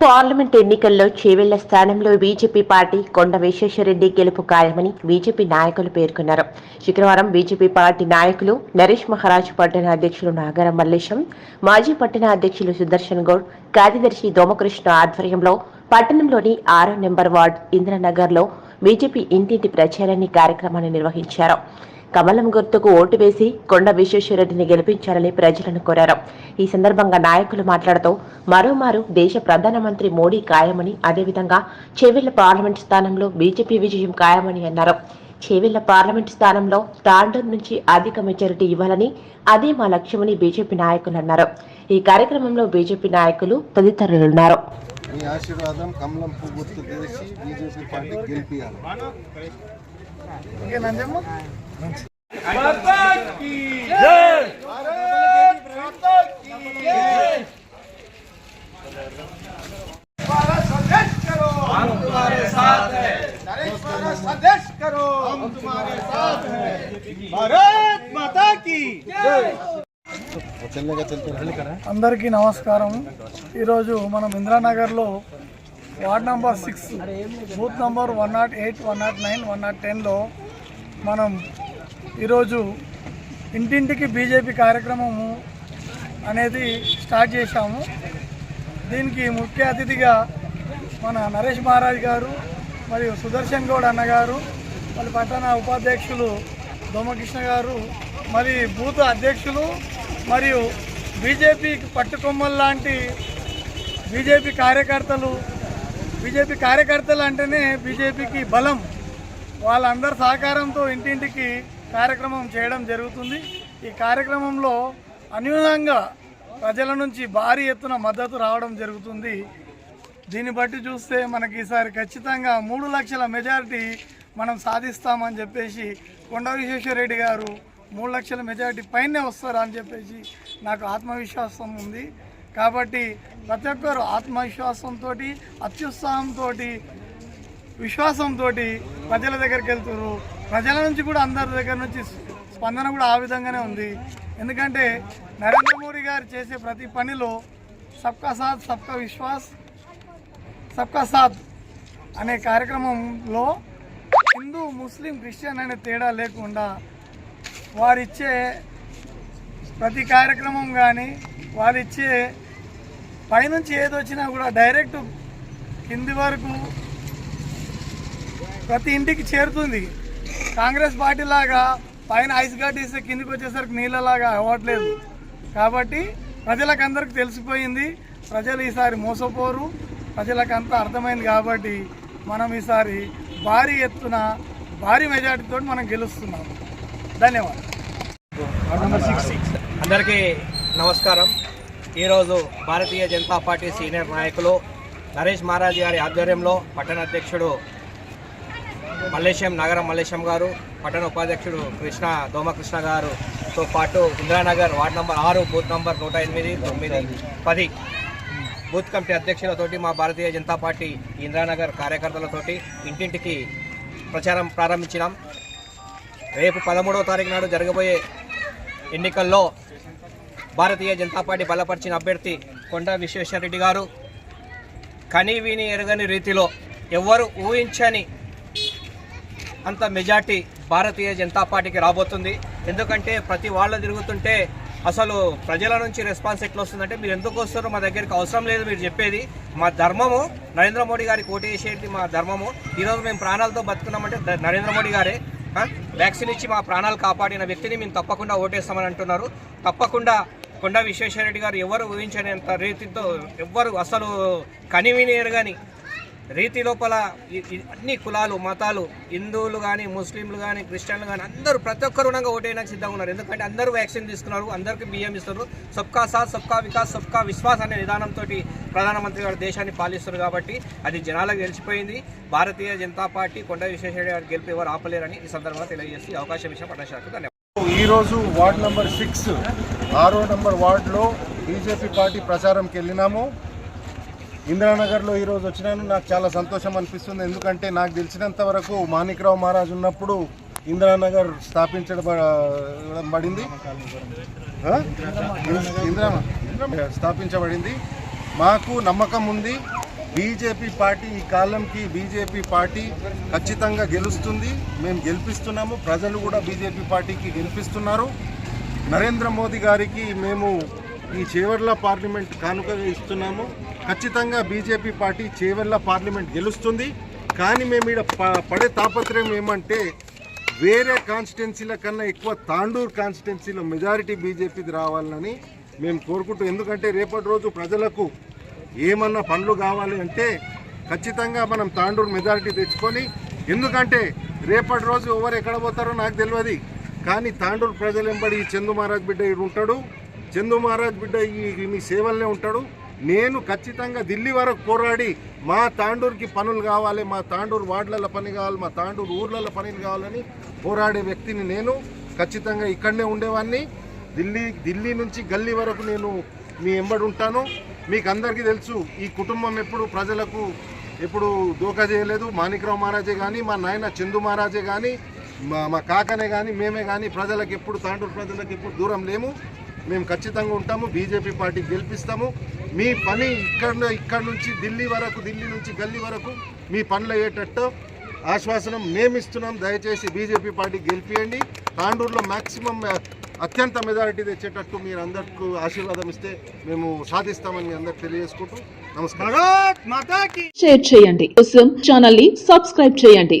Parliament ఎన్నికల్లో చేవెళ్ళ స్థానంలో BJP party కొండ విశ్వేశ్వరరెడ్డి గెలుపు ఖాయమని బీజేపీ నాయకులు పేర్కొన్నారు. శుక్రవారం బీజేపీ పార్టీ నాయకులు నరేష్ మహారాజ్ పట్టణ అధ్యక్షులు నాగర మల్లేశం మాజీ పట్టణ అధ్యక్షులు సుదర్శన్ గౌడ్ కార్యదర్శి దోమకృష్ణ ఆధ్వర్యంలో పట్టణంలోని ఆరో నెంబర్ వార్డ్ ఇంద్రనగర్లో బీజేపీ ఇంటింటి ప్రచారాన్ని కార్యక్రమాన్ని నిర్వహించారు. కమలం గుర్తుకు ఓటు వేసి కొండ విశ్వేశ్వరరెడ్డిని గెలిపించాలని ప్రజలను కోరారు. ఈ సందర్భంగా నాయకులు మాట్లాడుతూ మరోమారు దేశ ప్రధానమంత్రి మోడీ ఖాయమని అదేవిధంగా చెవిళ్ళ పార్లమెంట్ స్థానంలో బీజేపీ విజయం ఖాయమని అన్నారు. చేవెళ్ళ పార్లమెంట్ స్థానంలో తాండూర్ నుంచి అధిక మెజారిటీ ఇవ్వాలని అదే మా లక్ష్యమని బీజేపీ నాయకులు అన్నారు. ఈ కార్యక్రమంలో బీజేపీ నాయకులు తదితరులున్నారు. మీ ఆశీర్వాదం కమలం పువ్వు గుర్తు చేసి బీజేపీ పార్టీ గెలిపియాలి. संदेश करो हम तुम्हारे साथ हैं नरेश वाला संदेश करो हम तुम्हारे साथ हैं भारत माता की చెల్లెగా చెల్లి అందరికీ నమస్కారం ఈరోజు మనం ఇందిరానగర్లో ward number six. Booth number one not eight one not nine one not టెన్లో మనం ఈరోజు ఇంటింటికి బీజేపీ కార్యక్రమము అనేది స్టార్ట్ చేశాము. దీనికి ముఖ్య అతిథిగా మన నరేష్ మహారాజ్ గారు మరియు సుదర్శన్ గౌడ్ అన్నగారు మరి పట్టణ ఉపాధ్యక్షులు దోమకృష్ణ గారు మరి బూత్ అధ్యక్షులు మరియు బీజేపీ పట్టుకొమ్మల్ లాంటి బీజేపీ కార్యకర్తలు బీజేపీ కార్యకర్తలు అంటేనే బీజేపీకి బలం. వాళ్ళందరి సహకారంతో ఇంటింటికి కార్యక్రమం చేయడం జరుగుతుంది. ఈ కార్యక్రమంలో అన్యూనంగా ప్రజల నుంచి భారీ ఎత్తున మద్దతు రావడం జరుగుతుంది. దీన్ని బట్టి చూస్తే మనకి ఈసారి ఖచ్చితంగా మూడు లక్షల మెజారిటీ మనం సాధిస్తామని చెప్పేసి కొండ విశ్వేశ్వరరెడ్డి గారు మూడు లక్షల మెజారిటీ పైనే వస్తారు అని చెప్పేసి నాకు ఆత్మవిశ్వాసం ఉంది. కాబట్టి ప్రతి ఒక్కరు ఆత్మవిశ్వాసంతో అత్యుత్సాహంతో విశ్వాసంతో ప్రజల దగ్గరికి వెళ్తున్నారు. ప్రజల నుంచి కూడా అందరి దగ్గర నుంచి స్పందన కూడా ఆ విధంగానే ఉంది. ఎందుకంటే నరేంద్ర మోడీ గారు చేసే ప్రతి పనిలో సబ్కా సాత్ సబ్కా విశ్వాస్ సబ్కా సాత్ అనే కార్యక్రమంలో హిందూ ముస్లిం క్రిస్టియన్ అనే తేడా లేకుండా వారిచ్చే ప్రతి కార్యక్రమం కానీ వారిచ్చే పైనుంచి ఏది వచ్చినా కూడా డైరెక్ట్ కింది వరకు ప్రతి ఇంటికి చేరుతుంది. కాంగ్రెస్ పార్టీ లాగా పైన ఐస్ గార్డ్ ఇస్తే కిందికి వచ్చేసరికి నీళ్ళలాగా అవ్వట్లేదు. కాబట్టి ప్రజలకందరికి తెలిసిపోయింది. ప్రజలు ఈసారి మోసపోరు. ప్రజలకంతా అర్థమైంది కాబట్టి మనం ఈసారి భారీ ఎత్తున భారీ మెజార్టీతో మనం గెలుస్తున్నాం. ధన్యవాదాలు. అందరికీ నమస్కారం. ఈరోజు భారతీయ జనతా పార్టీ సీనియర్ నాయకులు నరేష్ మహారాజ్ గారి ఆధ్వర్యంలో పట్టణ అధ్యక్షుడు మల్లేశం నగరం మల్లేశం గారు పట్టణ ఉపాధ్యక్షుడు కృష్ణ దోమకృష్ణ గారుతో పాటు ఇంద్రానగర్ వార్డ్ నంబర్ ఆరు బూత్ నంబర్ నూట ఎనిమిది తొమ్మిది పది. బూత్ కమిటీ అధ్యక్షులతోటి మా భారతీయ జనతా పార్టీ ఇందిరానగర్ కార్యకర్తలతోటి ఇంటింటికి ప్రచారం ప్రారంభించినాం. రేపు పదమూడవ తారీఖు నాడు జరగబోయే ఎన్నికల్లో భారతీయ జనతా పార్టీ బలపరిచిన అభ్యర్థి కొండ విశ్వేశ్వరరెడ్డి గారు. కని విని ఎరగని రీతిలో ఎవ్వరు ఊహించని అంత మెజార్టీ భారతీయ జనతా పార్టీకి రాబోతుంది. ఎందుకంటే ప్రతి వాళ్ళు తిరుగుతుంటే అసలు ప్రజల నుంచి రెస్పాన్స్ ఎట్లా వస్తుందంటే మీరు ఎందుకు వస్తారో మా దగ్గరికి అవసరం లేదు మీరు చెప్పేది. మా ధర్మము నరేంద్ర మోడీ గారికి ఓటు వేసేది మా ధర్మము. ఈరోజు మేము ప్రాణాలతో బతుకున్నామంటే నరేంద్ర మోడీ గారే వ్యాక్సిన్ ఇచ్చి మా ప్రాణాలు కాపాడిన వ్యక్తిని మేము తప్పకుండా ఓటేస్తామని అంటున్నారు. తప్పకుండా కొండ విశ్వేశ్వరరెడ్డి గారు ఎవరు ఊహించనేంత రీతితో ఎవ్వరు అసలు కనివినేరు కానీ రీతి లోపల అన్ని కులాలు మతాలు హిందువులు కానీ ముస్లింలు కానీ క్రిస్టియన్లు కానీ అందరూ ప్రతి ఒక్కరు ఉండగా ఓటేయడానికి సిద్ధంగా ఉన్నారు. ఎందుకంటే అందరూ వ్యాక్సిన్ తీసుకున్నారు అందరికీ బియ్యం ఇస్తున్నారు. సబ్కా సాత్ సబ్కా వికాస్ సబ్కా విశ్వాస్ అనే విధానంతో ప్రధానమంత్రి గారు దేశాన్ని పాలిస్తున్నారు కాబట్టి అది జనాలకు గెలిచిపోయింది భారతీయ జనతా పార్టీ కొండ విశ్వేశ్వరరెడ్డి గారు గెలిపి ఎవరు ఆపలేరని ఈ సందర్భంగా తెలియజేసి అవకాశం ఇచ్చిన పట్టణ శాఖకు ధన్యవాదాలు. ఈరోజు వార్డ్ నెంబర్ సిక్స్ ఆరో నంబర్ వార్డులో బీజేపీ పార్టీ ప్రచారంకి వెళ్ళినాము. ఇందిరానగర్లో ఈరోజు వచ్చినాను. నాకు చాలా సంతోషం అనిపిస్తుంది. ఎందుకంటే నాకు తెలిసినంత వరకు మాణిక్రావు మహారాజ్ ఉన్నప్పుడు ఇందిరానగర్ స్థాపించడం పడింది. ఇందిరా స్థాపించబడింది. మాకు నమ్మకం ఉంది. బీజేపీ పార్టీ ఈ కాలంకి బీజేపీ పార్టీ ఖచ్చితంగా గెలుస్తుంది. మేము గెలిపిస్తున్నాము. ప్రజలు కూడా బీజేపీ పార్టీకి గెలిపిస్తున్నారు. నరేంద్ర మోదీ గారికి మేము ఈ చేవర్ల పార్లమెంట్ కానుకగా ఇస్తున్నాము. ఖచ్చితంగా బీజేపీ పార్టీ చేవర్ల పార్లమెంట్ గెలుస్తుంది. కానీ మేము ఇక్కడ ప- పడే తాపత్రయం ఏమంటే వేరే కాన్స్టిట్యున్సీల కన్నా ఎక్కువ తాండూరు కాన్స్టిట్యున్సీలో మెజారిటీ బీజేపీది రావాలని మేము కోరుకుంటూ ఎందుకంటే రేపటి రోజు ప్రజలకు ఏమన్నా పనులు కావాలి అంటే ఖచ్చితంగా మనం తాండూరు మెజారిటీ తెచ్చుకొని ఎందుకంటే రేపటి రోజు ఎవరు ఎక్కడ పోతారో నాకు తెలియదు. కానీ తాండూరు ప్రజలెంబడి ఈ చందు మహారాజ్ బిడ్డ ఈడు ఉంటాడు. చందు మహారాజ్ బిడ్డ ఈ మీ సేవలనే ఉంటాడు. నేను ఖచ్చితంగా ఢిల్లీ వరకు పోరాడి మా తాండూరుకి పనులు కావాలి మా తాండూరు వార్డులలో పని కావాలి మా తాండూరు ఊర్లలో పనులు కావాలని పోరాడే వ్యక్తిని నేను ఖచ్చితంగా ఇక్కడనే ఉండేవాడిని ఢిల్లీ ఢిల్లీ నుంచి గల్లీ వరకు నేను మీ ఎంబడి ఉంటాను. మీకు అందరికీ తెలుసు ఈ కుటుంబం ఎప్పుడు ప్రజలకు ఎప్పుడు దోకా చేయలేదు. మాణిక్రావు మహారాజే కానీ మా నాయన చందు మహారాజే కానీ మా మా కాకనే కానీ మేమే కానీ ప్రజలకు ఎప్పుడు తాండూరు ప్రజలకు ఎప్పుడు దూరం లేము. మేము ఖచ్చితంగా ఉంటాము బీజేపీ పార్టీ గెలిపిస్తాము. మీ పని ఇక్కడ ఇక్కడ నుంచి ఢిల్లీ వరకు ఢిల్లీ నుంచి గల్లీ వరకు మీ పనులు అయ్యేటట్టు ఆశ్వాసనం మేము ఇస్తున్నాం. దయచేసి బీజేపీ పార్టీ గెలిపియండి. తాండూరులో మ్యాక్సిమం అత్యంత మెజారిటీ తెచ్చేటట్టు మీరు అందరికీ ఆశీర్వాదం ఇస్తే మేము సాధిస్తామని అందరికి తెలియజేసుకుంటూ నమస్కారం. షేర్ చేయండి. కోసం ఛానల్ని సబ్స్క్రైబ్ చేయండి.